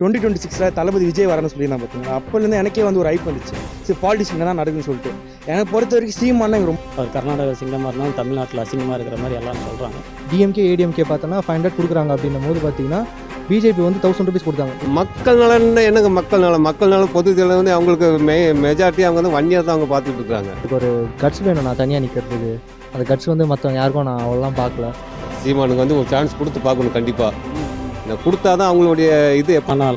Twenty twenty சிக்ஸில் தளபதி விஜய் வரணும்னு சொல்லியிருந்தேன் பார்த்தீங்களா அப்போலேருந்து எனக்கே வந்து ஒரு ஐப் வந்துச்சு. சரி பாலிடிக்ஸ் தான் நடக்குதுன்னு சொல்லிட்டு. எனக்கு பொறுத்த வரைக்கும் சீமானா ரொம்ப அவர் கர்நாடக சிங்கமாக இருந்தாலும் தமிழ்நாட்டில் அசிங்கமாக இருக்கிற மாதிரி எல்லாரும் சொல்கிறாங்க டிஎம்கே ஏடிஎம்கே பார்த்தோன்னா ஃபைவ் ஹண்ட்ரட் கொடுக்குறாங்க அப்படின்னும் போது பார்த்தீங்கன்னா பிஜேபி வந்து தௌசண்ட் ருபீஸ் கொடுத்தாங்க. மக்கள் நலன் என்னங்க மக்கள் நலம் மக்கள் நலம் பொது வந்து அவங்களுக்கு மெ மெஜாரிட்டி அவங்க வந்து ஒன் இயர் தான் அவங்க பார்த்துட்டு இருக்காங்க. இதுக்கு ஒரு கட்ஸ் வேணும் நான் தனியாக நிற்கிறதுக்கு அந்த கட்ஸ் வந்து மற்றவங்க யாருக்கும் நான் அவ்வளோலாம் பார்க்கல. சீமானுக்கு வந்து ஒரு சான்ஸ் கொடுத்து பார்க்கணும் கண்டிப்பாக இந்த கொடுத்தா தான் அவங்களுடைய இது எப்போ ஆனால்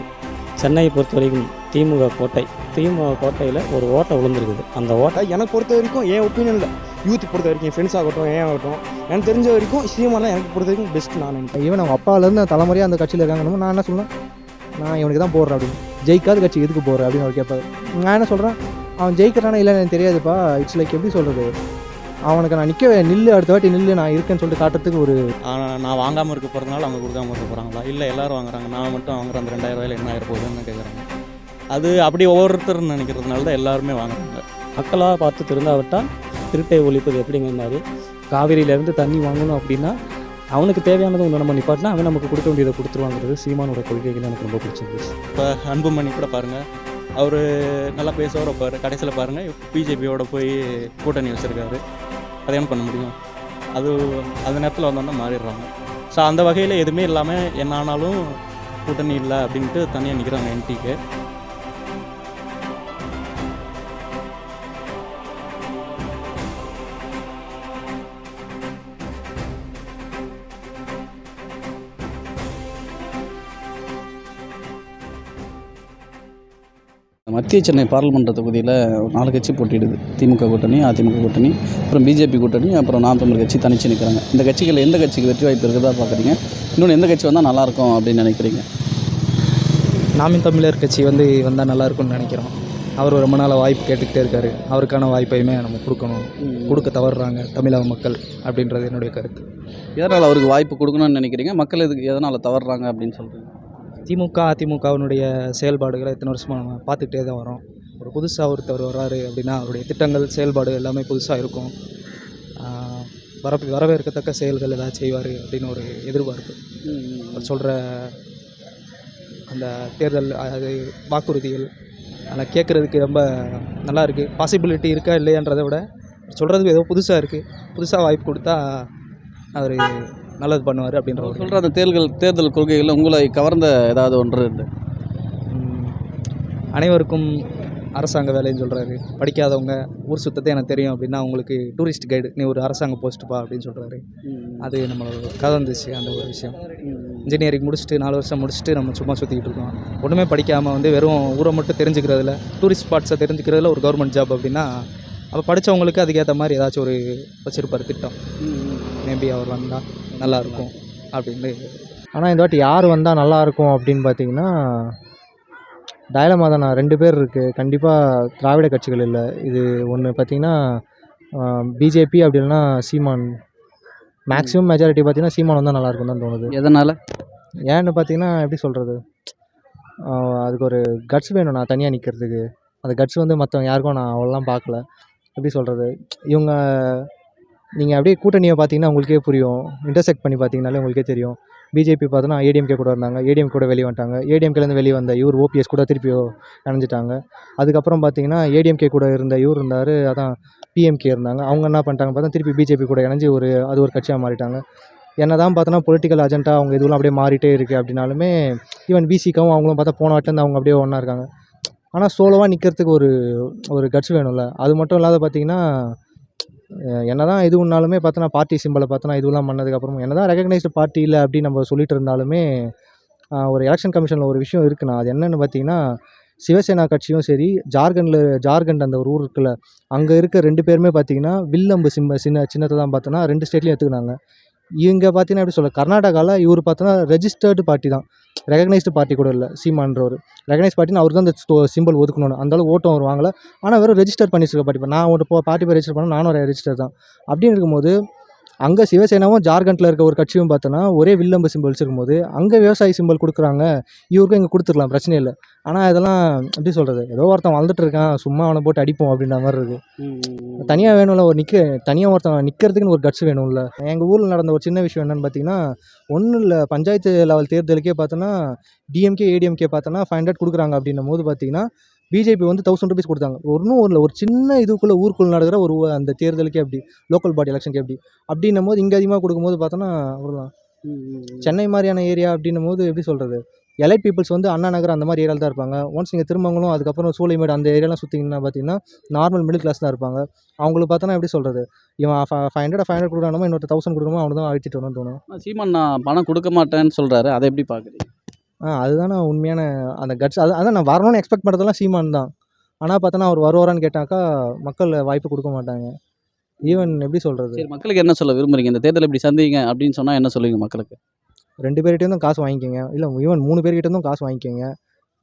சென்னையை பொறுத்த வரைக்கும் திமுக கோட்டை திமுக கோட்டையில் ஒரு ஓட்டை விழுந்திருக்குது. அந்த ஓட்டை எனக்கு பொறுத்த வரைக்கும் என் ஒப்பீனியனில் யூத் பொறுத்த வரைக்கும் ஃப்ரெண்ட்ஸ் ஆகட்டும் ஏன் ஆகட்டும். எனக்கு தெரிஞ்ச வரைக்கும் தான் எனக்கு பொறுத்த வரைக்கும் பெஸ்ட் நான் நினைக்கிறேன். ஈவன் அவங்க அப்பாலேருந்து தலைமுறையாக அந்த கட்சியில் இருக்காங்க நான் என்ன சொல்லுவேன் நான் இவனுக்கு தான் போடுறேன் அப்படின்னு. ஜெயிக்காத கட்சி எதுக்கு போடுற அப்படின்னு அவர் கேட்பாரு. நான் என்ன சொல்கிறேன் அவன் ஜெயிக்கிறானா இல்லைன்னு எனக்கு தெரியாதுப்பா. இட்ஸ் லைக் எப்படி சொல்கிறது அவனுக்கு நான் நிற்க நில்லு அடுத்த வாட்டி நில்லு நான் இருக்கேன்னு சொல்லிட்டு காட்டுறதுக்கு ஒரு நான் வாங்காமல் இருக்க போகிறதுனால அவங்க கொடுக்காம இருக்க போகிறாங்களா இல்லை எல்லாரும் வாங்குறாங்க. நான் மட்டும் வாங்குற அந்த ரெண்டாயிரம் ரூபாயில என்ன ஆயிரம் போகுதுன்னு கேட்குறாங்க அது அப்படி ஒவ்வொருத்தர் நினைக்கிறதுனால தான் எல்லாருமே வாங்குறாங்க. மக்களாக பார்த்து திருந்தாவிட்டால் திருட்டை ஒழிப்பது எப்படிங்கிற மாதிரி காவிரியிலேருந்து தண்ணி வாங்கணும் அப்படின்னா அவனுக்கு தேவையானதை ஒன்று நம்ம நிப்பாட்டினா அவன் நமக்கு கொடுக்க வேண்டியதை கொடுத்துருவாங்கிறது சீமானோட கொள்கைகள் எனக்கு ரொம்ப பிடிச்சிருந்துச்சு. இப்போ அன்புமணி கூட பாருங்கள் அவர் நல்லா பேசுவார் வைப்பார் கடைசியில் பாருங்கள் பிஜேபியோட போய் கூட்டணி வச்சுருக்காரு. அதை என்ன பண்ண முடியும். அது அந்த நேரத்தில் வந்தோன்னா மாறிடுறாங்க. ஸோ அந்த வகையில் எதுவுமே இல்லாமல் என்ன ஆனாலும் கூட்டணி இல்லை அப்படின்ட்டு தனியாக நிற்கிறாங்க என்டிக்கு மத்திய சென்னை பாராளுமன்ற தொகுதியில் நாலு கட்சி போட்டியிடுது. திமுக கூட்டணி அதிமுக கூட்டணி அப்புறம் பிஜேபி கூட்டணி அப்புறம் நாம் தமிழ் கட்சி தனிச்சு நிற்கிறாங்க இந்த கட்சிகள் எந்த கட்சிக்கு வெற்றி வாய்ப்பு இருக்குதா பார்க்குறீங்க இன்னொன்று எந்த கட்சி வந்தால் நல்லாயிருக்கும் அப்படின்னு நினைக்கிறீங்க? நாமின் தமிழர் கட்சி வந்து வந்தால் நல்லா இருக்கும்னு நினைக்கிறோம். அவர் ரொம்ப நாளாக வாய்ப்பு கேட்டுக்கிட்டே இருக்காரு. அவருக்கான வாய்ப்பையுமே நம்ம கொடுக்கணும். கொடுக்க தவறுறாங்க தமிழக மக்கள் அப்படின்றது என்னுடைய கருத்து. எதனால் அவருக்கு வாய்ப்பு கொடுக்கணும்னு நினைக்கிறீங்க? மக்கள் இதுக்கு எதனால் தவறுறாங்க அப்படின்னு சொல்கிறீங்க திமுக அதிமுகவினுடைய செயல்பாடுகளை இத்தனை வருஷமாக நம்ம பார்த்துக்கிட்டே தான் வரோம். ஒரு புதுசாக ஒருத்தர் வர்றாரு அப்படின்னா அவருடைய திட்டங்கள் செயல்பாடு எல்லாமே புதுசாக இருக்கும். வர வரவேற்கத்தக்க செயல்கள் ஏதாவது செய்வார் அப்படின்னு ஒரு எதிர்பார்ப்பு அவர் சொல்கிற அந்த தேர்தல் அது வாக்குறுதிகள் அதெல்லாம் கேட்குறதுக்கு ரொம்ப நல்லா இருக்குது பாசிபிலிட்டி இருக்கா இல்லையான்றதை விட சொல்கிறதுக்கு ஏதோ புதுசாக இருக்குது புதுசாக வாய்ப்பு கொடுத்தா அவர் நல்லது பண்ணுவார் அப்படின்ற சொல்கிற அந்த தேர்தல் தேர்தல் கொள்கைகளில் உங்களை கவர்ந்த ஏதாவது ஒன்று ம், அனைவருக்கும் அரசாங்க வேலைன்னு சொல்கிறாரு படிக்காதவங்க ஊர் சுத்தத்தை எனக்கு தெரியும் அப்படின்னா உங்களுக்கு டூரிஸ்ட் கைடு நீ ஒரு அரசாங்க போஸ்ட்டுப்பா அப்படின்னு சொல்கிறாரு அது நம்ம கலந்துச்சு அந்த ஒரு விஷயம். இன்ஜினியரிங் முடிச்சுட்டு நாலு வருஷம் முடிச்சுட்டு நம்ம சும்மா சுற்றிக்கிட்டு இருக்கோம். ஒன்றுமே படிக்காமல் வந்து வெறும் ஊரை மட்டும் தெரிஞ்சுக்கிறதுல டூரிஸ்ட் ஸ்பாட்ஸை தெரிஞ்சுக்கிறதுல ஒரு கவர்மெண்ட் ஜாப் அப்படின்னா அப்போ படித்தவங்களுக்கு அதுக்கேற்ற மாதிரி ஏதாச்சும் ஒரு வச்சுருப்பார் திட்டம். மேபி அவர் வந்தால் நல்லாயிருக்கும் அப்படின்னு. ஆனால் இந்த வாட்டி யார் வந்தால் நல்லாயிருக்கும் அப்படின்னு பார்த்தீங்கன்னா டயலமா தான்? ரெண்டு பேர் இருக்குது கண்டிப்பாக திராவிட கட்சிகள் இல்லை. இது ஒன்று பார்த்தீங்கன்னா பிஜேபி அப்படி இல்லைன்னா சீமான். மேக்ஸிமம் மெஜாரிட்டி பார்த்தீங்கன்னா சீமான் வந்தால் நல்லாயிருக்கும் தான் தோணுது. எதனால்? ஏன்னு பார்த்தீங்கன்னா எப்படி சொல்கிறது அதுக்கு ஒரு கட்ஸ் வேணும் நான் தனியாக நிற்கிறதுக்கு அந்த கட்ஸ் வந்து மற்றவங்க யாருக்கும் நான் அவ்வளோலாம் பார்க்கல எப்படி சொல்கிறது இவங்க நீங்கள் அப்படியே கூட்டணியை பார்த்தீங்கன்னா உங்களுக்கே புரியும். இன்டர்செக்ட் பண்ணி பார்த்தீங்கனாலே உங்களுக்கே தெரியும். பிஜேபி பார்த்தோன்னா ஏடிஎம்கே கூட இருந்தாங்க. ஏடிஎம் கூட வெளியே வந்துட்டாங்க. ஏடிஎம்கேலேருந்து வெளியே வந்த இவர் ஓபிஎஸ் கூட திருப்பி இணைஞ்சிட்டாங்க அதுக்கப்புறம் பார்த்தீங்கன்னா ஏடிஎம்கே கூட இருந்த இவர் இருந்தார். அதான் பிஎம்கே இருந்தாங்க. அவங்க என்ன பண்ணிட்டாங்க பார்த்தா திருப்பி பிஜேபி கூட இணைஞ்சு ஒரு அது ஒரு கட்சியாக மாறிட்டாங்க. என்ன தான் பார்த்தோன்னா பொலிட்டிக்கல் அஜெண்டா அவங்க இதுவெல்லாம் அப்படியே மாறிட்டே இருக்குது அப்படின்னாலுமே ஈவன் பிசிக்காவும் அவங்களும் பார்த்தா போன வாட்டிலேருந்து அவங்க அப்படியே ஒன்றா இருக்காங்க. ஆனால் சோலோவாக நிற்கிறதுக்கு ஒரு ஒரு கட்ஸ் வேணும்ல. அது மட்டும் இல்லாத பார்த்தீங்கன்னா என்ன தான் இது ஒன்றாலுமே பார்த்தோன்னா பார்ட்டி சிம்பிளை பார்த்தோன்னா இதுவெல்லாம் பண்ணதுக்கப்புறம் என்ன தான் ரெகக்னைஸ்டு பார்ட்டி இல்லை அப்படின்னு நம்ம சொல்லிட்டு இருந்தாலுமே ஒரு எலெக்ஷன் கமிஷனில் ஒரு விஷயம் இருக்குண்ணா. அது என்னென்னு பார்த்தீங்கன்னா சிவசேனா கட்சியும் சரி ஜார்க்கண்டில் ஜார்க்கண்ட் அந்த ஒரு ஊர் இருக்குல்ல அங்கே இருக்க ரெண்டு பேருமே பார்த்தீங்கன்னா வில்லம்பு சிம்ப சின்ன சின்னத்தை தான் பார்த்தோன்னா ரெண்டு ஸ்டேட்லையும் எடுத்துக்கினாங்க. இவங்க பார்த்தீங்கன்னா எப்படி சொல்ல கர்நாடகாவில் இவர் பார்த்தோன்னா ரெஜிஸ்டர்டு பார்ட்டி தான். ரெகனைஸ்டு பார்ட்டி கூட இல்லை சீமான்றவர். ரெகனைஸ் பார்ட்டின்னு அவருக்கு தான் அந்த சிம்பிள் ஒதுக்கணும் அந்த அளவு ஓட்டம் அவர் ஆனால் வெறும் ரெஜிஸ்டர் பண்ணி வச்சிருக்க பார்ட்டி நான் ஒரு பார்ட்டி போய் ரெஜிஸ்டர் பண்ண நானும் ரெஜிஸ்டர் தான். அப்படின்னு இருக்கும்போது அங்கே சிவசேனாவும் ஜார்க்கண்டில் இருக்க ஒரு கட்சியும் பார்த்தோன்னா ஒரே வில்லம்பு சிம்பிள்ஸ் இருக்கும்போது அங்கே விவசாயி சிம்பிள் கொடுக்குறாங்க. இவருக்கும் இங்கே கொடுத்துக்கலாம் பிரச்சனை இல்லை. ஆனால் இதெல்லாம் எப்படி சொல்கிறது ஏதோ ஒருத்தன் வளர்ந்துட்டு இருக்கான் சும்மா அவனை போட்டு அடிப்போம் அப்படின்ற மாதிரி இருக்குது தனியாக வேணும்ல ஒரு நிற்க தனியாக ஒருத்தன் நிற்கிறதுக்குன்னு ஒரு கட்ஸ் வேணும்ல. எங்கள் ஊரில் நடந்த ஒரு சின்ன விஷயம் என்னென்னு பார்த்தீங்கன்னா ஒன்றும் இல்லை பஞ்சாயத்து லெவல் தேர்தலுக்கே பார்த்தோன்னா டிஎம்கே ஏடிஎம்கே பார்த்தோன்னா ஃபைவ் ஹண்ட்ரட் கொடுக்குறாங்க அப்படின்னும் போது பார்த்தீங்கன்னா பிஜேபி வந்து தௌசண்ட் ருபீஸ் கொடுத்தாங்க. ஒன்றும் ஒரு ஒரு சின்ன இதுக்குள்ளே ஊருக்குள்ள நடக்கிற ஒரு அந்த தேர்தலுக்கே அப்படி லோக்கல் பாடி எலெக்ஷனுக்கு எப்படி அப்படின்னும் போது இங்கே அதிகமாக கொடுக்கும்போது பார்த்தோன்னா அவ்வளோதான் சென்னை மாதிரியான ஏரியா அப்படின்னும் போது எப்படி சொல்கிறது எலைட் பீப்புள்ஸ் வந்து அண்ணா நகர் அந்த மாதிரி ஏரியாவில் தான் இருப்பாங்க. ஒன்ஸ் நீங்கள் திருமங்கலம் அதுக்கப்புறம் சூளைமேடு அந்த ஏரியாலாம் சுற்றிங்கன்னா பார்த்தீங்கன்னா நார்மல் மிடில் கிளாஸ் தான் இருப்பாங்க. அவங்களுக்கு பார்த்தோன்னா எப்படி சொல்கிறது இவன் ஃபைவ் ஹண்ட்ரட் ஃபைவ் ஹண்ட்ரட் கொடுக்கணுமோ இன்னொரு தௌசண்ட் கொடுக்கணுமோ அவனை தான் அழிச்சிட்டு வரணும்னு தோணும். சீமான் நான் பணம் கொடுக்க மாட்டேன்னு சொல்கிறாரு அதை எப்படி பார்க்குறீங்க ஆ அதுதானே உண்மையான அந்த கட்ஸ் அது அதான் நான் வரணும்னு எக்ஸ்பெக்ட் பண்ணுறதெல்லாம் சீமான் தான். ஆனால் பார்த்தோன்னா அவர் வருவாரான்னு கேட்டாக்கா மக்கள் வாய்ப்பு கொடுக்க மாட்டாங்க. ஈவன் எப்படி சொல்கிறது சரி மக்களுக்கு என்ன சொல்ல விரும்புறீங்க? இந்த தேர்தல் இப்படி சந்திங்க அப்படின்னு சொன்னால் என்ன சொல்லுவீங்க மக்களுக்கு? ரெண்டு பேர்கிட்டேருந்தும் காசு வாங்கிக்கோங்க. இல்லை ஈவன் மூணு பேர்கிட்டேருந்தும் காசு வாங்கிக்கோங்க.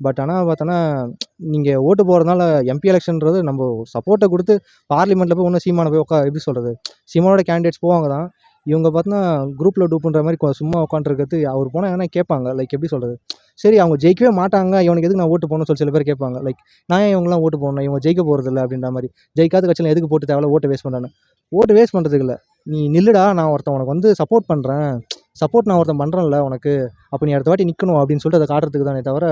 பட் ஆனால் பார்த்தோன்னா நீங்கள் ஓட்டு போகிறதுனால எம்பி எலெக்ஷன்றது நம்ம சப்போர்ட்டை கொடுத்து பார்லிமெண்ட்டில் போய் ஒன்றும் சீமானை போய் உட்கா எப்படி சொல்கிறது சீமானோட கேண்டிடேட்ஸ் போவாங்க தான். இவங்க பார்த்தோன்னா குரூப்பில் டூப்புன்ற மாதிரி சும்மா உட்காந்துருக்கிறது அவர் போனால் என்ன கேட்பாங்க லைக் எப்படி சொல்கிறது சரி அவங்க ஜெயிக்கவே மாட்டாங்க. இவனுக்கு எதுக்கு நான் ஓட்டு போகணும்னு சொல்லி சில பேர் கேட்பாங்க லைக் நான் ஏன் இவங்களாம் ஓட்டு போடணும்? இவங்க ஜெயிக்க போகிறது இல்லை அப்படின்ற மாதிரி. ஜெயிக்காத கட்சியில் எதுக்கு போட்டு தேவையில்ல ஓட்டு வேஸ்ட் பண்ணுறான்னு ஓட்டு வேஸ்ட் பண்ணுறதுக்கு இல்லை. நீ நில்லுடா நான் ஒருத்தன் உனக்கு வந்து சப்போர்ட் பண்ணுறேன் சப்போர்ட் நான் ஒருத்தன் பண்ணுறேன்ல உனக்கு. அப்போ நீ அடுத்த வாட்டி நிற்கணும் அப்படின்னு சொல்லிட்டு அதை காட்டுறதுக்கு தானே தவிர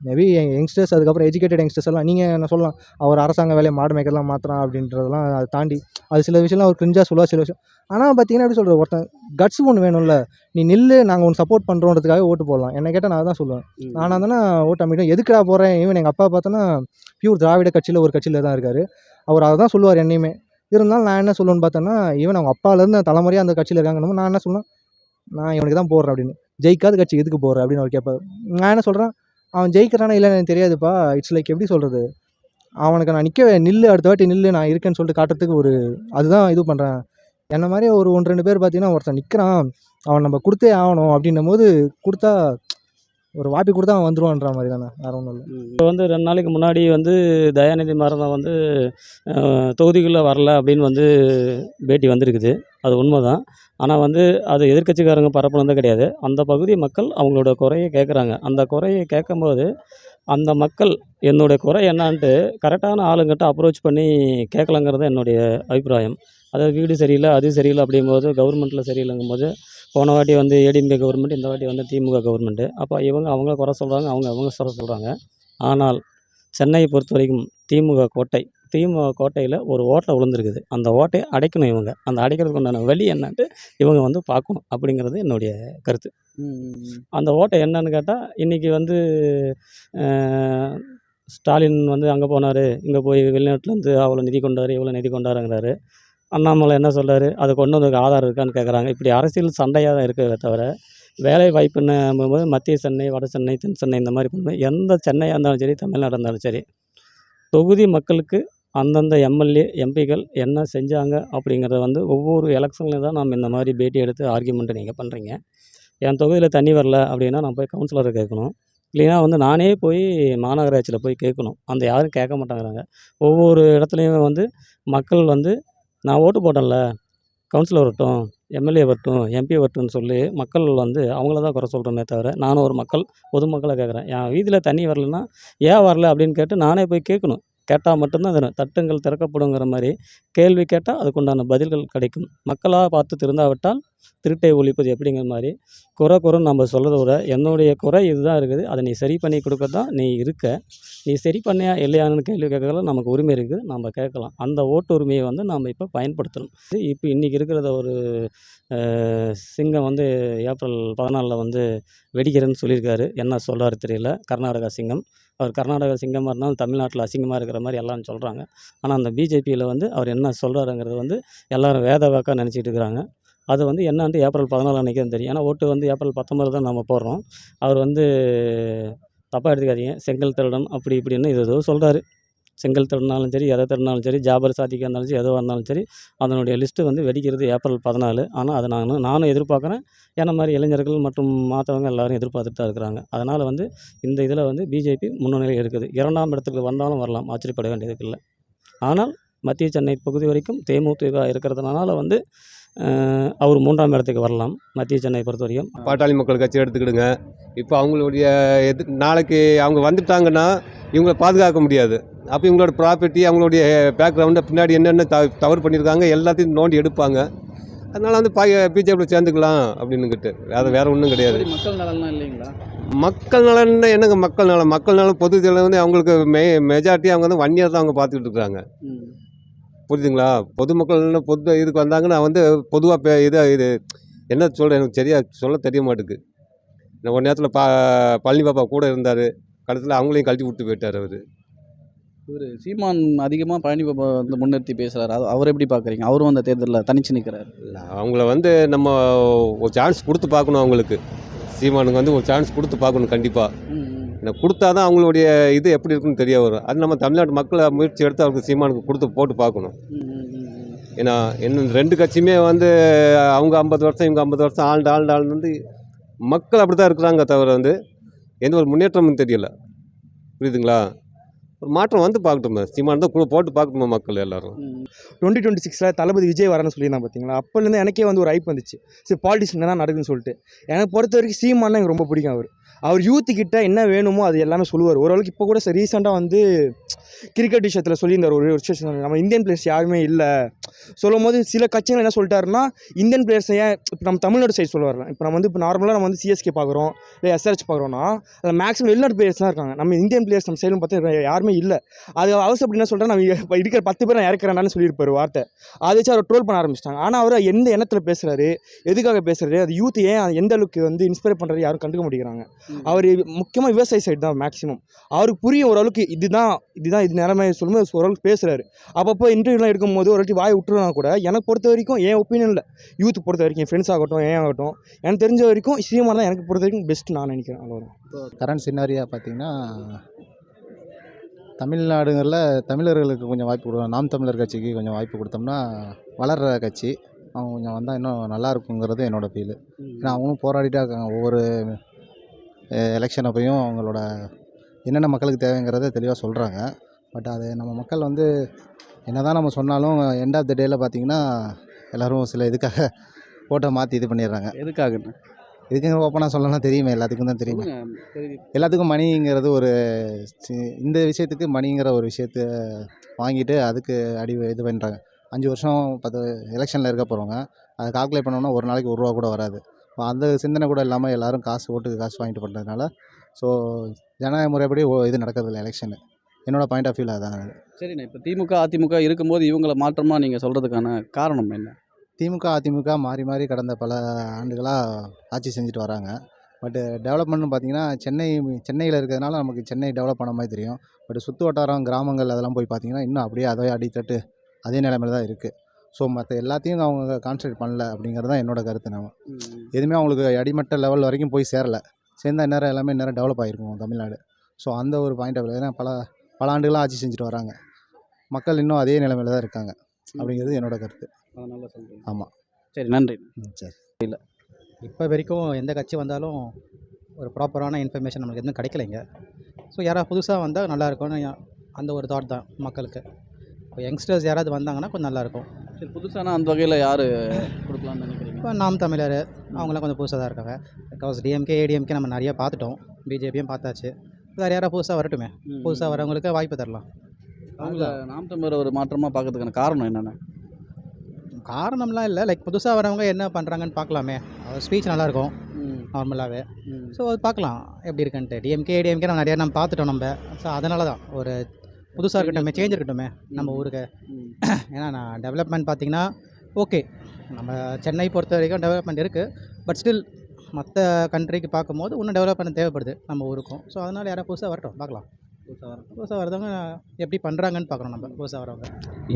மேபி யங்ஸ்டர்ஸ் அதுக்கப்புறம் எஜுகேட்டட் யங்ஸ்டர்ஸ் எல்லாம் நீங்கள் என்ன சொல்லலாம் அவர் அரசாங்க வேலையை மாடு மேய்க்கலாம் மாற்றுறான் அப்படின்றதெல்லாம் அதை தாண்டி அது சில விஷயம்லாம் அவர் கிரிஞ்சாக சொல்லுவா சில விஷயம். ஆனால் பார்த்தீங்கன்னா எப்படி சொல்கிறது ஒருத்தன் கட்ஸ் ஒன்று வேணும்ல நீ நில்லு நாங்கள் ஒன்று சப்போர்ட் பண்ணுறோன்றதுக்காக ஓட்டு போடலாம். என்ன கேட்டால் நான் தான் சொல்லுவேன். நானாக தானே ஓட்டு அமைட்டோம் எதுக்குடா போகிறேன் ஈவன் எங்கள் அப்பா பார்த்தோன்னா பியூர் திராவிட கட்சியில் ஒரு கட்சியில் தான் இருக்கார். அவர் அதை தான் சொல்லுவார் என்னையுமே. இருந்தாலும் நான் என்ன சொல்லுவேன்னு பார்த்தோன்னா ஈவன் அவங்க அப்பாலேருந்து தலைமுறையாக அந்த கட்சியில் இருக்காங்க நான் என்ன சொன்னேன் நான் இவனுக்கு தான் போடுறேன் அப்படின்னு. ஜெயிக்காத கட்சி எதுக்கு போடுற அப்படின்னு அவர் கேட்பார். நான் என்ன சொல்கிறேன் அவன் ஜெயிக்கிறானா இல்லைன்னு எனக்கு தெரியாதுப்பா. இட்ஸ் லைக் எப்படி சொல்கிறது அவனுக்கு நான் நிற்க நில்லு அடுத்த வாட்டி நில்லு நான் இருக்கேன்னு சொல்லிட்டு காட்டுறதுக்கு ஒரு அதுதான் இது பண்ணுறேன் என்ன மாதிரி ஒரு ஒன்று ரெண்டு பேர் பார்த்தீங்கன்னா ஒருத்தன் நிற்கிறான் அவன் நம்ம கொடுத்தே ஆகணும் அப்படின்னும் போது கொடுத்தா ஒரு வாப்பி கொடுத்தா அவன் வந்துருவான்ற மாதிரி தானே? வேறு ஒன்றும் இல்லை. இப்போ வந்து ரெண்டு நாளைக்கு முன்னாடி வந்து தயாநிதி மரணம் வந்து தொகுதிக்குள்ளே வரல அப்படின்னு வந்து பேட்டி வந்திருக்குது. அது உண்மை தான் ஆனால் வந்து அது எதிர்க்கட்சிக்காரங்க பரப்புனது கிடையாது. அந்த பகுதி மக்கள் அவங்களோட குறையை கேட்குறாங்க அந்த குறையை கேட்கும்போது அந்த மக்கள் என்னுடைய குறை என்னான்ட்டு கரெக்டான ஆளுங்கிட்ட அப்ரோச் பண்ணி கேட்கலங்கிறது என்னுடைய அபிப்பிராயம். அதாவது வீடு சரியில்லை அது சரியில்லை அப்படிங்கும்போது கவர்மெண்ட்டில் சரியில்லைங்கும்போது போன வாட்டி வந்து ஏடிஎம்கே கவர்மெண்ட் இந்த வாட்டி வந்து திமுக கவர்மெண்ட்டு அப்போ இவங்க அவங்க குறை சொல்கிறாங்க அவங்க அவங்க குறை சொல்கிறாங்க ஆனால் சென்னையை பொறுத்த வரைக்கும் திமுக கோட்டை திமுக கோட்டையில் ஒரு ஓட்டை விழுந்திருக்குது. அந்த ஓட்டையை அடைக்கணும் இவங்க. அந்த அடைக்கிறதுக்கு உண்டான வழி என்னன்ட்டு இவங்க வந்து பார்க்கணும் அப்படிங்கிறது என்னுடைய கருத்து. அந்த ஓட்டை என்னன்னு கேட்டால் இன்றைக்கி வந்து ஸ்டாலின் வந்து அங்கே போனார் இங்கே போய் வெளிநாட்டிலேருந்து அவ்வளோ நிதி கொண்டாரு இவ்வளோ நிதி கொண்டாருங்கிறாரு. அண்ணாமலை என்ன சொல்கிறார் அதை கொண்டு வந்ததுக்கு ஆதாரம் இருக்கான்னு கேட்குறாங்க இப்படி அரசியல் சண்டையாக தான் இருக்கிறத தவிர வேலை வாய்ப்புன்னு போது மத்திய சென்னை வட சென்னை தென் சென்னை இந்த மாதிரி பண்ணும்போது எந்த சென்னையாக இருந்தாலும் சரி தமிழ்நாடு இருந்தாலும் சரி தொகுதி மக்களுக்கு அந்தந்த எம்எல்ஏ எம்பிக்கள் என்ன செஞ்சாங்க அப்படிங்கிறத வந்து ஒவ்வொரு எலெக்ஷன்லையும் தான் நம்ம இந்த மாதிரி பேட்டி எடுத்து ஆர்கியூமெண்ட்டை நீங்கள் பண்ணுறீங்க என் தொகுதியில் தண்ணி வரல அப்படின்னா நான் போய் கவுன்சிலரை கேட்கணும். இல்லைன்னா வந்து நானே போய் மாநகராட்சியில் போய் கேட்கணும். அந்த யாரும் கேட்க மாட்டேங்கிறாங்க. ஒவ்வொரு இடத்துலையுமே வந்து மக்கள் வந்து நான் ஓட்டு போட்டேன்ல. கவுன்சிலர் வரட்டும் எம்எல்ஏ வரட்டும் எம்பி வரட்டும்னு சொல்லி மக்கள் வந்து அவங்கள தான் குறை சொல்கிறோமே தவிர நானும் ஒரு மக்கள் பொதுமக்களை கேட்குறேன். என் வீதியில் தண்ணி வரலன்னா ஏன் வரல அப்படின்னு கேட்டு நானே போய் கேட்கணும். கேட்டால் மட்டும்தான் தரும். தட்டுங்கள் திறக்கப்படுங்கிற மாதிரி கேள்வி கேட்டால் அதுக்குண்டான பதில்கள் கிடைக்கும். மக்களாக பார்த்து திருந்தாவிட்டால் திருட்டை ஒழிப்பது எப்படிங்கிற மாதிரி குறை குறைன்னு நம்ம சொல்கிறத விட என்னுடைய குறை இதுதான் இருக்குது. அதை நீ சரி பண்ணி கொடுக்க தான் நீ இருக்க. நீ சரி பண்ணியா இல்லையான்னு கேள்வி கேட்கலாம் நமக்கு உரிமை இருக்குது. நம்ம கேட்கலாம். அந்த ஓட்டு உரிமையை வந்து நாம் இப்போ பயன்படுத்தணும். இப்போ இன்றைக்கி இருக்கிறத ஒரு சிங்கம் வந்து ஏப்ரல் பதினாலில் வந்து வெடிக்கிறேன்னு சொல்லியிருக்காரு. என்ன சொல்கிறாரு தெரியல. கர்நாடகா சிங்கம். அவர் கர்நாடகா சிங்கமாக இருந்தாலும் தமிழ்நாட்டில் அசிங்கமாக இருக்கிற மாதிரி எல்லாரும் சொல்கிறாங்க ஆனால் அந்த பிஜேபியில் வந்து அவர் என்ன சொல்கிறாருங்கிறது வந்து எல்லாரும் வேத வாக்காக நினச்சிட்டு இருக்கிறாங்க. அது வந்து என்னன்ட்டு ஏப்ரல் பதினாலு அன்றைக்கி தான் தெரியும். ஏன்னா ஓட்டு வந்து ஏப்ரல் பத்தொம்பது தான் நம்ம போடுறோம். அவர் வந்து தப்பாக எடுத்துக்காதீங்க. செங்கல் திருடன் அப்படி இப்படின்னு இது ஏதோ சொல்கிறாரு செங்கல் திருடினாலும் சரி எதை திருடினாலும் சரி ஜாபர் சாதிக்காக இருந்தாலும் சரி எதுவாக இருந்தாலும் சரி அதனுடைய லிஸ்ட்டு வந்து வெடிக்கிறது ஏப்ரல் பதினாலு. ஆனால் அதை நான் நானும் எதிர்பார்க்குறேன். ஏன்னா மாதிரி இளைஞர்கள் மற்றும் மாற்றவங்க எல்லோரும் எதிர்பார்த்துட்டு தான் இருக்கிறாங்க. அதனால் வந்து இந்த இதில் வந்து பிஜேபி முன்னணியில் இருக்குது. இரண்டாம் இடத்துக்கு வந்தாலும் வரலாம். ஆச்சரியப்பட வேண்டியதுக்கு இல்லை. ஆனால் மத்திய சென்னை பகுதி வரைக்கும் தேமுதிக இருக்கிறதுனால வந்து அவர் மூன்றாம் இடத்துக்கு வரலாம் மத்திய சென்னை பொறுத்த வரைக்கும் பாட்டாளி மக்கள் கட்சி எடுத்துக்கிடுங்க. இப்போ அவங்களுடைய எது நாளைக்கு அவங்க வந்துட்டாங்கன்னா இவங்களை பாதுகாக்க முடியாது. அப்போ இவங்களோட ப்ராப்பர்ட்டி அவங்களுடைய பேக்ரவுண்டை பின்னாடி என்னென்ன த தவறு பண்ணியிருக்காங்க எல்லாத்தையும் நோண்டி எடுப்பாங்க. அதனால் வந்து பா பிஜேபியில் சேர்ந்துக்கலாம் அப்படின்னுக்கிட்டு அது வேறு ஒன்றும் கிடையாது. மக்கள் நலன்லாம் இல்லைங்களா? மக்கள் நலன்னா என்னங்க மக்கள் நலம் மக்கள் நலம் பொது வந்து அவங்களுக்கு மெ மெஜாரிட்டி அவங்க வந்து ஒன் இயர் தான் அவங்க பார்த்துக்கிட்டு இருக்காங்க. ம். புரியுதுங்களா? பொதுமக்கள்னு பொது இதுக்கு வந்தாங்கன்னா வந்து பொதுவாக பே இது இது என்ன சொல்கிறேன் எனக்கு சரியாக சொல்ல தெரிய மாட்டேங்குது நான் ஒரு நேரத்தில் பா பழனி பாப்பா கூட இருந்தார். கடைசியில் அவங்களையும் கழட்டி விட்டு போயிட்டார் அவர். இவர் சீமான் அதிகமாக பழனி பாபா வந்து முன்னிறுத்தி பேசுகிறாரு அது அவர் எப்படி பார்க்குறீங்க அவரும் அந்த தேர்தலில் தனிச்சு நிற்கிறாரு அவங்கள வந்து நம்ம ஒரு சான்ஸ் கொடுத்து பார்க்கணும் அவங்களுக்கு. சீமானுக்கு வந்து ஒரு சான்ஸ் கொடுத்து பார்க்கணும் கண்டிப்பாக எனக்கு கொடுத்தா தான் அவங்களுடைய இது எப்படி இருக்குன்னு தெரிய வரும். அது நம்ம தமிழ்நாட்டு மக்களை முயற்சி எடுத்து அவருக்கு சீமானுக்கு கொடுத்து போட்டு பார்க்கணும். ஏன்னா என்ன ரெண்டு கட்சியுமே வந்து அவங்க ஐம்பது வருஷம் இவங்க ஐம்பது வருஷம் ஆண்டு ஆண்டு ஆழ்ந்து வந்து மக்கள் அப்படி தான் இருக்கிறாங்க தவிர வந்து எந்த ஒரு முன்னேற்றமும் தெரியல. புரியுதுங்களா? ஒரு மாற்றம் வந்து பார்க்கட்டுமே. சீமான் தான் கு- போட்டு பார்க்கட்டுமா மக்கள் எல்லாரும். டுவெண்ட்டி டுவெண்ட்டி சிக்ஸில் தளபதி விஜய் வரேன்னு சொல்லியிருந்தான் பார்த்தீங்களா அப்போலேருந்து எனக்கே வந்து ஒரு ஐப் வந்துச்சு. சரி பாலிட்டிக்ஸ் தான் நடக்குதுன்னு சொல்லிட்டு. எனக்கு பொறுத்த வரைக்கும் சீமானா எனக்கு ரொம்ப பிடிக்கும் அவர். அவர் யூத்துக்கிட்ட என்ன வேணுமோ அது எல்லாமே சொல்லுவார். ஓரளவுக்கு இப்போ கூட ரீசெண்டாக வந்து கிரிக்கெட் விஷயத்தில் சொல்லியிருந்தார். ஒரு ஒரு விஷயம் நம்ம இந்தியன் பிளேயர்ஸ் யாருமே இல்லை. சொல்லும் போது சில கட்சிகள் என்ன சொல்லிட்டாருன்னா இந்தியன் பிளேயர்ஸ் ஏன் இப்போ நம்ம தமிழ்நாடு சைடு சொல்ல வரலாம் இப்போ நம்ம வந்து இப்போ நார்மலாக நம்ம வந்து சிஎஸ்கே பார்க்குறோம் இல்லை எஸ்ஆர்ஹெச் பார்க்குறோன்னா அதில் மேக்ஸிமம் வெளிநாட்டு பிளேயர்ஸ் தான் இருக்காங்க. நம்ம இந்தியன் பிளேயர்ஸ் நம்ம சைடும் பார்த்தா யாருமே இல்லை. அது அவசரம் அப்படி என்ன சொல்கிறேன் நம்ம இப்போ இருக்கிற பத்து பேர் நான் இறக்குறேன்னு சொல்லியிருப்பார் வார்த்தை. அதை வச்சு அவர் ட்ரோல் பண்ண ஆரம்பிச்சிட்டாங்க. ஆனால் அவர் எந்த எண்ணத்தில் பேசுகிறாரு எதுக்காக பேசுகிறாரு அது யூத் ஏன் எந்த அளவுக்கு வந்து இன்ஸ்பயர் பண்ணுறது யாரும் கண்டுக்க மாட்டேங்கிறாங்க. அவர் முக்கியமாக விவசாய சைடு தான் மேக்ஸிமம் அவருக்கு புரியும் ஓரளவுக்கு இதுதான் இதுதான் இது நிலைமை சொல்லும்போது ஓரளவுக்கு பேசுகிறாரு அப்பப்போ இன்டர்வியூலாம் எடுக்கும்போது ஒரு வாட்டி வாய் விட்டுருனா கூட. எனக்கு பொறுத்த வரைக்கும் என் ஒப்பீனியனில் யூத் பொறுத்த வரைக்கும் என் ஃப்ரெண்ட்ஸ் ஆகட்டும் ஏன் ஆகட்டும். எனக்கு தெரிஞ்ச வரைக்கும் சீமான் தான் எனக்கு பொறுத்த வரைக்கும் பெஸ்ட் நான் நினைக்கிறேன் அவ்வளோதான் கரண்ட் சின்னாரியா பார்த்தீங்கன்னா தமிழ்நாடுங்களில் தமிழர்களுக்கு கொஞ்சம் வாய்ப்பு கொடுக்கணும். நாம் தமிழர் கட்சிக்கு கொஞ்சம் வாய்ப்பு கொடுத்தோம்னா வளர்கிற கட்சி அவங்க கொஞ்சம் வந்தால் இன்னும் நல்லா இருக்குங்கிறது என்னோடய ஃபீலு ஏன்னா அவங்களும் போராடிட்டே இருக்காங்க. ஒவ்வொரு எலெக்ஷன் அப்பையும் அவங்களோட என்னென்ன மக்களுக்கு தேவைங்கிறத தெளிவாக சொல்கிறாங்க பட் அது நம்ம மக்கள் வந்து என்ன தான் நம்ம சொன்னாலும் எண்ட் ஆஃப் த டேயில் பார்த்தீங்கன்னா எல்லோரும் சில இதுக்காக ஓட்டை மாற்றி இது பண்ணிடுறாங்க. எதுக்காக இதுக்குங்க ஓப்பனாக சொல்லலாம் தெரியுமே எல்லாத்துக்கும் தான் தெரியுமே. எல்லாத்துக்கும் மணிங்கிறது ஒரு இந்த விஷயத்துக்கு மணிங்கிற ஒரு விஷயத்த வாங்கிட்டு அதுக்கு அடி இது பண்ணுறாங்க அஞ்சு வருஷம் பத்து எலெக்ஷனில் இருக்க போகிறவங்க அதை கால்குலேட் பண்ணோம்னா ஒரு நாளைக்கு ஒரு ரூபா கூட வராது. அந்த சிந்தனை கூட இல்லாமல் எல்லாரும் காசு ஓட்டுக்கு காசு வாங்கிட்டு பண்ணுறதுனால ஸோ ஜனநாயக முறைப்படி ஓ- இது நடக்கிறதில்ல எலெக்ஷனு என்னோட பாயிண்ட் ஆஃப் வியூவில் அதான் சரிண்ணே இப்போ திமுக அதிமுக இருக்கும்போது இவங்கள மாற்றமாக நீங்கள் சொல்கிறதுக்கான காரணம் என்ன? திமுக அதிமுக மாறி மாறி கடந்த பல ஆண்டுகளாக ஆட்சி செஞ்சுட்டு வராங்க. பட்டு டெவலப்மெண்ட்னு பார்த்தீங்கன்னா சென்னை சென்னையில் இருக்கிறதுனால நமக்கு சென்னை டெவலப் பண்ண மாதிரி தெரியும். பட் சுற்று வட்டாரம் கிராமங்கள் அதெல்லாம் போய் பார்த்தீங்கன்னா இன்னும் அப்படியே அதே அடித்தட்டு அதே நிலைமையில தான் இருக்குது ஸோ மற்ற எல்லாத்தையும் அவங்க கான்சன்ட்ரேட் பண்ணல அப்படிங்கிறது தான் என்னோட கருத்து நம்ம எதுவுமே அவங்களுக்கு அடிமட்ட லெவல் வரைக்கும் போய் சேரல. சேர்ந்தா இந்நேரம் எல்லாமே இந்நேரம் டெவலப் ஆகிருக்கும் தமிழ்நாடு. ஸோ அந்த ஒரு பாயிண்ட் ஆஃப் ஏன்னா பல பல ஆண்டுகளாக ஆட்சி செஞ்சுட்டு வராங்க. மக்கள் இன்னும் அதே நிலைமையில தான் இருக்காங்க அப்படிங்கிறது என்னோட கருத்து. ஆமாம் சரி நன்றி. ம் சரி. இப்போ வரைக்கும் எந்த கட்சி வந்தாலும் ஒரு ப்ராப்பரான இன்ஃபர்மேஷன் நமக்கு எதுவும் கிடைக்கலைங்க ஸோ யாராவது புதுசாக வந்தால் நல்லாயிருக்கும்னு அந்த ஒரு தாட் தான் மக்களுக்கு. இப்போ யங்ஸ்டர்ஸ் யாராவது வந்தாங்கன்னா கொஞ்சம் நல்லாயிருக்கும் சரி புதுசானா அந்த வகையில் யார் கொடுக்கலாம்னு நினைக்கிறீங்க? இப்போ நாம் தமிழர் அவங்களாம் கொஞ்சம் புதுசாக தான் இருக்காங்க. பிகாஸ் டிஎம்கே ஏடிஎம்கே நம்ம நிறைய பார்த்துட்டோம். பிஜேபியும் பார்த்தாச்சு. வேறு யாராவது புதுசாக வரட்டுமே. புதுசாக வரவங்களுக்கு வாய்ப்பு தரலாம். அவங்கள நாம் தமிழர் ஒரு மாற்றமாக பார்க்கறதுக்கான காரணம் என்னென்ன? காரணம்லாம் இல்லை. லைக் புதுசாக வரவங்க என்ன பண்ணுறாங்கன்னு பார்க்கலாமே. அவர் ஸ்பீச் நல்லாயிருக்கும். நார்மலாகவே ஸோ அது பார்க்கலாம். எப்படி இருக்குன்ட்டு. டிஎம்கே ஏடிஎம்கே நம்ம நிறையா நம்ம பார்த்துட்டோம் நம்ம. ஸோ அதனால தான் ஒரு புதுசாக இருக்கட்டுமே சேஞ்ச் இருக்கட்டுமே நம்ம ஊருக்கு. ஏன்னா நான் டெவலப்மெண்ட் பார்த்தீங்கன்னா ஓகே நம்ம சென்னை பொறுத்த வரைக்கும் டெவலப்மெண்ட் இருக்குது பட் ஸ்டில் மற்ற கண்ட்ரிக்கு பார்க்கும்போது இன்னும் டெவலப்மெண்ட் தேவைப்படுது நம்ம ஊருக்கும். ஸோ அதனால் யாராவது புதுசாக வரட்டும் பார்க்கலாம். புதுசாக வரட்டும். புதுசாக வரதவங்க எப்படி பண்ணுறாங்கன்னு பார்க்குறோம் நம்ம புதுசாக வரவங்க.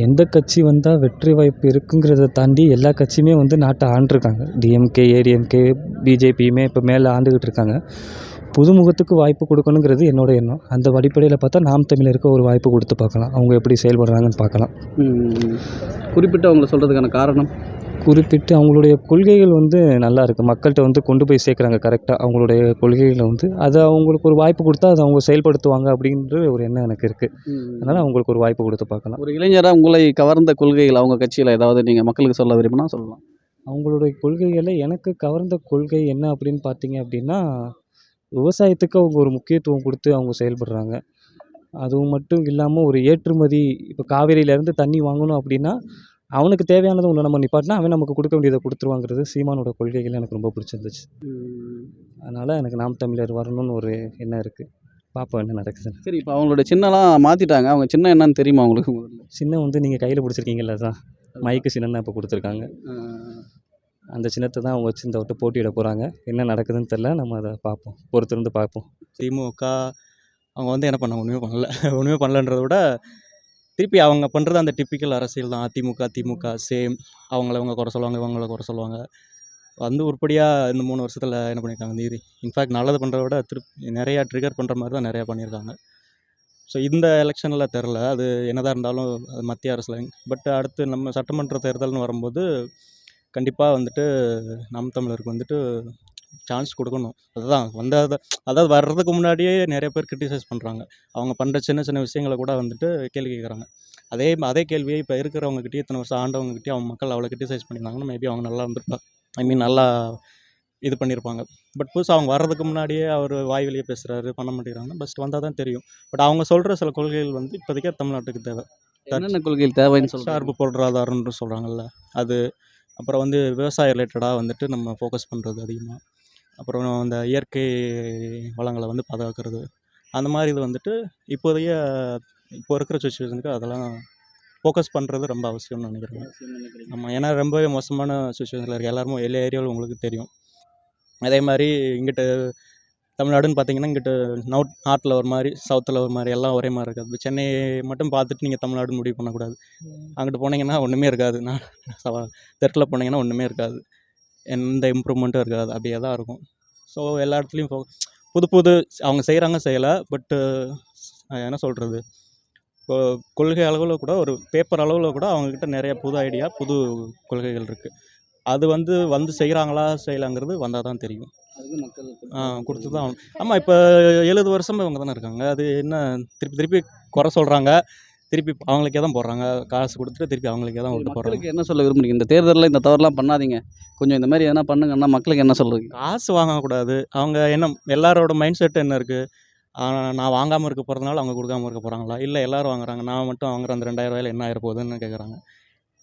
எந்த கட்சி வந்தால் வெற்றி வாய்ப்பு இருக்குங்கிறத தாண்டி எல்லா கட்சியுமே வந்து நாட்டை ஆண்டிருக்காங்க. டிஎம்கே ஏடிஎம்கே பிஜேபியுமே இப்போ மேலே ஆண்டுகிட்டு இருக்காங்க. புதுமுகத்துக்கு வாய்ப்பு கொடுக்கணுங்கிறது என்னோட எண்ணம். அந்த அடிப்படையில் பார்த்தா நாம் தமிழருக்கு ஒரு வாய்ப்பு கொடுத்து பார்க்கலாம். அவங்க எப்படி செயல்படுறாங்கன்னு பார்க்கலாம். குறிப்பிட்டு அவங்கள சொல்கிறதுக்கான காரணம்? குறிப்பிட்டு அவங்களுடைய கொள்கைகள் வந்து நல்லா இருக்குது மக்கள்கிட்ட வந்து கொண்டு போய் சேர்க்குறாங்க கரெக்டாக அவங்களுடைய கொள்கைகளை வந்து அதை அவங்களுக்கு ஒரு வாய்ப்பு கொடுத்தா அதை அவங்க செயல்படுத்துவாங்க அப்படின்ற ஒரு எண்ணம் எனக்கு இருக்குது அதனால் அவங்களுக்கு ஒரு வாய்ப்பு கொடுத்து பார்க்கலாம். ஒரு இளைஞராக உங்களை கவர்ந்த கொள்கைகள் அவங்க கட்சியில் ஏதாவது நீங்கள் மக்களுக்கு சொல்ல விரும்பினா சொல்லலாம். அவங்களுடைய கொள்கைகளில் எனக்கு கவர்ந்த கொள்கை என்ன அப்படின்னு பார்த்தீங்க அப்படின்னா விவசாயத்துக்கு அவங்க ஒரு முக்கியத்துவம் கொடுத்து அவங்க செயல்படுறாங்க. அதுவும் மட்டும் இல்லாமல் ஒரு ஏற்றுமதி இப்போ காவேரியிலேருந்து தண்ணி வாங்கணும் அப்படின்னா அவனுக்கு தேவையானதை ஒன்று நம்ம நிப்பாட்டினா அவன் நமக்கு கொடுக்க வேண்டியதை கொடுத்துருவாங்கிறது சீமானோட கொள்கைகள் எனக்கு ரொம்ப பிடிச்சிருந்துச்சு. அதனால் எனக்கு நாம் தமிழர் வரணும்னு ஒரு எண்ணம் இருக்குது பார்ப்போம் என்ன நடக்குதுன்னு சரி இப்போ அவங்களோட சின்னலாம் மாற்றிட்டாங்க அவங்க சின்ன என்னன்னு தெரியுமா முதல்ல சின்ன வந்து நீங்கள் கையில் பிடிச்சிருக்கீங்கல்ல தான் மைக்கு சின்னம் தான் இப்போ கொடுத்துருக்காங்க. அந்த சின்னத்தை தான் அவங்க வச்சு இந்த விட்டு போட்டியிட போகிறாங்க என்ன நடக்குதுன்னு தெரில நம்ம அதை பார்ப்போம். பொறுத்திருந்து பார்ப்போம். திமுக அவங்க வந்து என்ன பண்ண ஒன்றுமே பண்ணல. ஒன்றுமே பண்ணலன்றத விட திருப்பி அவங்க பண்ணுறது அந்த டிப்பிக்கல் அரசியல் தான். அதிமுக திமுக சேம் அவங்கள இவங்க குறை சொல்லுவாங்க இவங்கள குறை சொல்லுவாங்க. வந்து உருப்படியாக இந்த மூணு வருஷத்தில் என்ன பண்ணியிருக்காங்க நீதி. இன்ஃபேக்ட் நல்லது பண்ணுறத விட திருப்பி நிறையா ட்ரிகர் பண்ணுற மாதிரி தான் நிறையா பண்ணியிருக்காங்க ஸோ இந்த எலெக்ஷனில் தெரில அது என்னதான் இருந்தாலும் மத்திய அரசில் பட் அடுத்து நம்ம சட்டமன்ற தேர்தல்னு வரும்போது கண்டிப்பாக வந்துட்டு நாம் தமிழருக்கு வந்துட்டு சான்ஸ் கொடுக்கணும். அதுதான். வந்த அதாவது வர்றதுக்கு முன்னாடியே நிறைய பேர் கிரிட்டிசைஸ் பண்ணுறாங்க அவங்க பண்ணுற சின்ன சின்ன விஷயங்களை கூட வந்துட்டு கேள்வி கேட்குறாங்க அதே அதே கேள்வியை இப்போ இருக்கிறவங்ககிட்டயே இத்தனை வருஷம் ஆண்டவங்ககிட்டயே அவங்க மக்கள் அவ்வளோ கிரிட்டிசைஸ் பண்ணியிருந்தாங்கன்னா மேபி அவங்க நல்லா இருந்திருப்பாங்க ஐ மீன் நல்லா இது பண்ணியிருப்பாங்க. பட் புதுசாக அவங்க வர்றதுக்கு முன்னாடியே அவர் வாய் வெளியே பேசுகிறாரு பண்ண மாட்டேங்கிறாங்க பஸ்ட் வந்தால் தான் தெரியும். பட் அவங்க சொல்கிற சில கொள்கைகள் வந்து இப்போதைக்கே தமிழ்நாட்டுக்கு தேவை. என்னென்ன கொள்கைகள் தேவைன்னு சொல்கிறாங்க சார்பு பொருளாதாரம்னு சொல்கிறாங்கல்ல அது அப்புறம் வந்து விவசாய ரிலேட்டடாக வந்துட்டு நம்ம ஃபோக்கஸ் பண்ணுறது அதிகமாக அப்புறம் அந்த இயற்கை வளங்களை வந்து பாதுகாக்கிறது. அந்த மாதிரி இது வந்துட்டு இப்போதைய இப்போ இருக்கிற சுச்சுவேஷனுக்கு அதெல்லாம் ஃபோக்கஸ் பண்ணுறது ரொம்ப அவசியம்னு நினைக்கிறேன். ஆமாம் ஏன்னா ரொம்பவே மோசமான சுச்சுவேஷனில் இருக்குது எல்லாருமே எல்லா ஏரியாவும் உங்களுக்கு தெரியும். அதே மாதிரி இங்கிட்டு தமிழ்நாடுன்னு பார்த்தீங்கன்னா இங்கிட்ட நவுட் நார்த்தில் ஒரு மாதிரி சவுத்தில் ஒரு மாதிரி எல்லாம் ஒரே மாதிரி இருக்காது. சென்னை மட்டும் பார்த்துட்டு நீங்கள் தமிழ்நாடு முடிவு பண்ணக்கூடாது. அங்கிட்டு போனீங்கன்னா ஒன்றுமே இருக்காது. நான் சவா தெற்கில் போனீங்கன்னா ஒன்றுமே இருக்காது. எந்த இம்ப்ரூவ்மெண்ட்டும் இருக்காது. அப்படியே தான் இருக்கும். ஸோ எல்லா இடத்துலையும் புது புது அவங்க செய்கிறாங்க செய்யலை. பட்டு என்ன சொல்கிறது இப்போ கொள்கை அளவில் கூட ஒரு பேப்பர் அளவில் கூட அவங்கக்கிட்ட நிறைய புது ஐடியா புது கொள்கைகள் இருக்குது அது வந்து வந்து செய்கிறாங்களா செய்யலாங்கிறது வந்தால் தான் தெரியும். கொடுத்து தான் ஆகணும். ஆமாம் இப்போ எழுபது வருஷமா இவங்க தானே இருக்காங்க. அது என்ன திருப்பி திருப்பி குறை சொல்கிறாங்க திருப்பி அவங்களுக்கே தான் போடுறாங்க. காசு கொடுத்துட்டு திருப்பி அவங்களுக்கே தான் ஓட்டு போடுறாங்க. என்ன சொல்ல விரும்புறீங்க? இந்த தேர்தலில் இந்த தவறுலாம் பண்ணாதீங்க. கொஞ்சம் இந்த மாதிரி எதனா பண்ணுங்கன்னா மக்களுக்கு என்ன சொல்கிறீங்க காசு வாங்கக்கூடாது அவங்க என்ன எல்லாரோட மைண்ட் செட் என்ன இருக்குது நான் வாங்காமல் இருக்க போகிறதுனால அவங்க கொடுக்காம இருக்க போகிறாங்களா இல்லை எல்லாரும் வாங்குறாங்க. நான் மட்டும் வாங்குற அந்த ரெண்டாயிரம் ரூபாயில என்ன ஆயிர போகுதுன்னு கேட்குறாங்க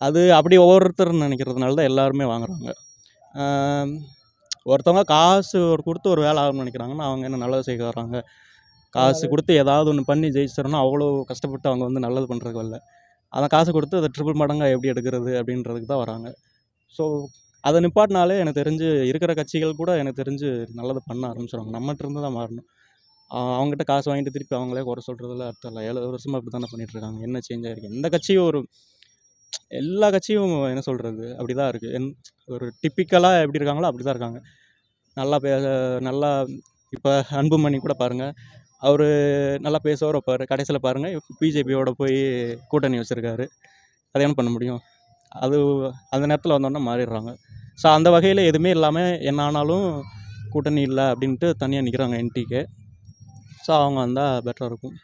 அது அப்படி ஒவ்வொருத்தர் நினைக்கிறதுனால தான் எல்லாருமே வாங்குறாங்க. ஒருத்தவங்க காசு ஒரு கொடுத்து ஒரு வேலை ஆகணும்னு நினைக்கிறாங்கன்னா அவங்க என்ன நல்லது செய்ய வர்றாங்க? காசு கொடுத்து ஏதாவது ஒன்று பண்ணி ஜெயிச்சிடணும் அவ்வளோ கஷ்டப்பட்டு அவங்க வந்து நல்லது பண்ணுறதுக்கு வரல. அந்த காசு கொடுத்து அதை ட்ரிபிள் மடங்காக எப்படி எடுக்கிறது அப்படின்றதுக்கு தான் வராங்க. ஸோ அதை நிப்பாட்டினாலே எனக்கு தெரிஞ்சு இருக்கிற கட்சிகள் கூட எனக்கு தெரிஞ்சு நல்லது பண்ண ஆரம்பிச்சிடுவாங்க நம்மகிட்ட இருந்து தான் மாறணும். அவங்ககிட்ட காசு வாங்கிட்டு திருப்பி அவங்களே குறை சொல்கிறதுல அர்த்தம் இல்லை. ஏழு வருஷமாக அப்படி தானே பண்ணிட்டு இருக்காங்க. என்ன சேஞ்ச் ஆயிருக்கு? எந்த கட்சியும் ஒரு எல்லா கட்சியும் என்ன சொல்கிறது அப்படி தான் இருக்குது என் ஒரு டிப்பிக்கலாக எப்படி இருக்காங்களோ அப்படி தான் இருக்காங்க. நல்லா பே நல்லா இப்போ அன்புமணி கூட பாருங்கள் அவர் நல்லா பேசுவார் வைப்பார். கடைசியில் பாருங்கள் பிஜேபியோட போய் கூட்டணி வச்சுருக்காரு. அதை என்ன பண்ண முடியும்? அது அந்த நேரத்தில் வந்தோன்னே மாறிடுறாங்க. ஸோ அந்த வகையில் எதுவுமே இல்லாமல் என்ன ஆனாலும் கூட்டணி இல்லை அப்படின்ட்டு தனியாக நிற்கிறாங்க என்டிக்கு ஸோ அவங்க வந்தால் பெட்டராக இருக்கும்.